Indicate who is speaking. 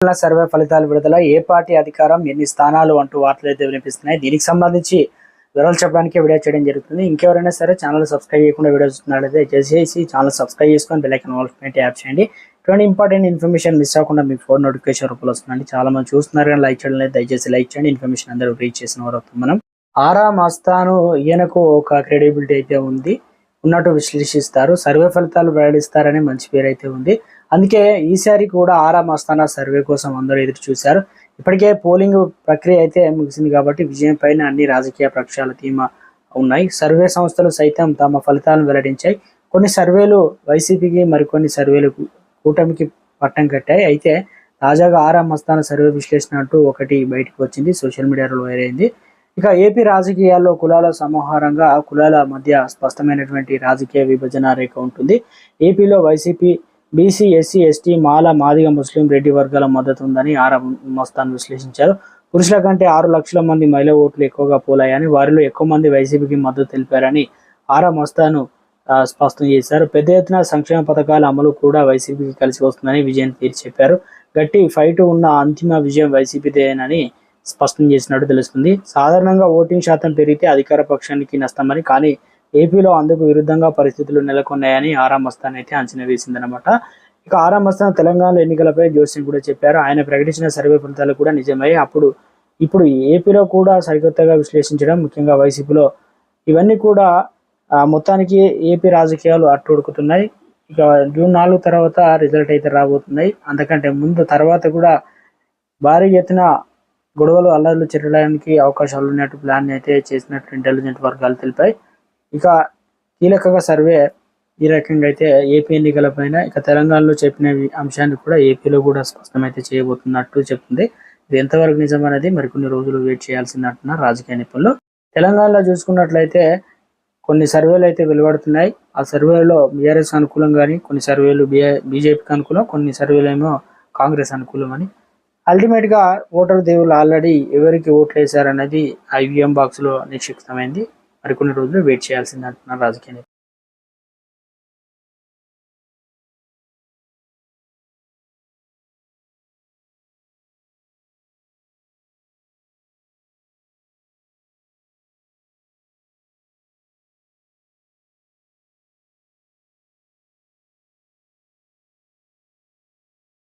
Speaker 1: Survey ఫలితాలు విడుదల ఏ party అధికారం ఎన్ని స్థానాలు అంటూ వార్తలు అయితే వినిపిస్తున్నాయి. దీనికి సంబంధించి వివరాలు చెప్పడానికి వీడియో చేయడం జరుగుతుంది. ఇంకెవరైనా సరే ఛానల్ సబ్స్క్రైబ్ చేయకుండా వీడియో చూస్తున్నట్లయితే చేసేసి ఛానల్ సబ్స్క్రైబ్ చేసుకొని బెల్లైకన్ ఐకాన్ యాప్ చేయండి. ఇటువంటి ఇంపార్టెంట్ ఇన్ఫర్మేషన్ మిస్ అవ్వకుండా మీ ఫోన్ నోటిఫికేషన్ రూపంలో వస్తుందండి. చాలా మంది చూస్తున్నారు కానీ లైక్ చేయడం లేదు. దయచేసి లైక్ చేయండి. ఇన్ఫర్మేషన్ అందరూ రీచ్ చేసిన వారు మనం. ఆరా మస్తాను ఈయనకు ఒక క్రెడిబిలిటీ అయితే ఉంది. ఉన్నట్టు విశ్లేషిస్తారు. సర్వే ఫలితాలు వెల్లడిస్తారని మంచి పేరు అయితే ఉంది. అందుకే ఈసారి కూడా ఆరా మస్తానా సర్వే కోసం అందరూ ఎదురు చూశారు. ఇప్పటికే పోలింగ్ ప్రక్రియ అయితే ముగిసింది కాబట్టి విజయం పైన అన్ని రాజకీయ పక్షాల ధీమా ఉన్నాయి. సర్వే సంస్థలు సైతం తమ ఫలితాలను వెల్లడించాయి. కొన్ని సర్వేలు వైసీపీకి మరికొన్ని సర్వేలు కూటమికి పట్టం కట్టాయి. అయితే తాజాగా ఆరా మస్తాన సర్వే విశ్లేషణ అంటూ ఒకటి బయటకు వచ్చింది. సోషల్ మీడియాలో వైర్ అయింది. ఇక ఏపీ రాజకీయాల్లో కులాల సమాహారంగా కులాల మధ్య స్పష్టమైనటువంటి రాజకీయ విభజన రేఖ ఉంటుంది. ఏపీలో YCP BC SC ST Mala Madiga Muslim Reddy వర్గాల మద్దతు ఉందని ఆరా మస్తాన్ విశ్లేషించారు. పురుషుల కంటే ఆరు లక్షల మంది మహిళా ఓట్లు ఎక్కువగా పోలాయని వారిలో ఎక్కువ మంది వైసీపీకి మద్దతు తెలిపారని ఆరా మస్తాను స్పష్టం చేశారు. పెద్ద ఎత్తున సంక్షేమ పథకాల అమలు కూడా వైసీపీకి కలిసి వస్తుందని విజయన్ తీర్చి చెప్పారు. గట్టి ఫైట్ ఉన్న అంతిమ విజయం వైసీపీదేనని స్పష్టం చేసినట్టు తెలుస్తుంది. సాధారణంగా ఓటింగ్ శాతం పెరిగితే అధికార పక్షానికి నష్టమని కానీ ఏపీలో అందుకు విరుద్ధంగా పరిస్థితులు నెలకొన్నాయని ఆరా మస్తాన్ అయితే అంచనా వేసిందనమాట ఇక ఆరా మస్తాన్ తెలంగాణ ఎన్నికలపై జోస్యం కూడా చెప్పారు. ఆయన ప్రకటించిన సర్వే ఫలితాలు కూడా నిజమై అప్పుడు ఇప్పుడు ఏపీలో కూడా సరికొత్తగా విశ్లేషించడం ముఖ్యంగా వైసీపీలో ఇవన్నీ కూడా మొత్తానికి ఏపీ రాజకీయాలు అట్టుడుకుతున్నాయి. ఇక జూన్ నాలుగు తర్వాత రిజల్ట్ అయితే రాబోతున్నాయి. అంతకంటే ముందు తర్వాత కూడా భారీ ఎత్తున గొడవలు అల్లర్లు చెరడానికి అవకాశాలు ఉన్నట్టు ప్లాన్ అయితే చేసినట్టు ఇంటెలిజెంట్ వర్గాలు తెలిపాయి. ఇక కీలకంగా సర్వే ఈ రకంగా అయితే ఏపీ ఎన్నికల పైన ఇక తెలంగాణలో చెప్పిన అంశాన్ని కూడా ఏపీలో కూడా స్పష్టమైతే చేయబోతున్నట్టు చెప్తుంది. ఇది ఎంతవరకు నిజం అనేది మరికొన్ని రోజులు వెయిట్ చేయాల్సిందంటున్నారు రాజకీయ నిపుణులు. తెలంగాణలో చూసుకున్నట్లయితే కొన్ని సర్వేలు అయితే వెలువడుతున్నాయి. ఆ సర్వేలో బీఆర్ఎస్ అనుకూలం కానీ కొన్ని సర్వేలు బీజేపీకి అనుకూలం కొన్ని సర్వేలు ఏమో కాంగ్రెస్ అనుకూలం అని. అల్టిమేట్గా ఓటర్ దేవుళ్ళు ఆల్రెడీ ఎవరికి ఓట్లు వేశారనేది ఐవీఎం బాక్స్లో బాక్స్లో నిక్షిప్తమైంది. మరికొన్ని రోజులు వెయిట్ చేయాల్సిందే అంటున్నారు రాజకీయ నేతలు.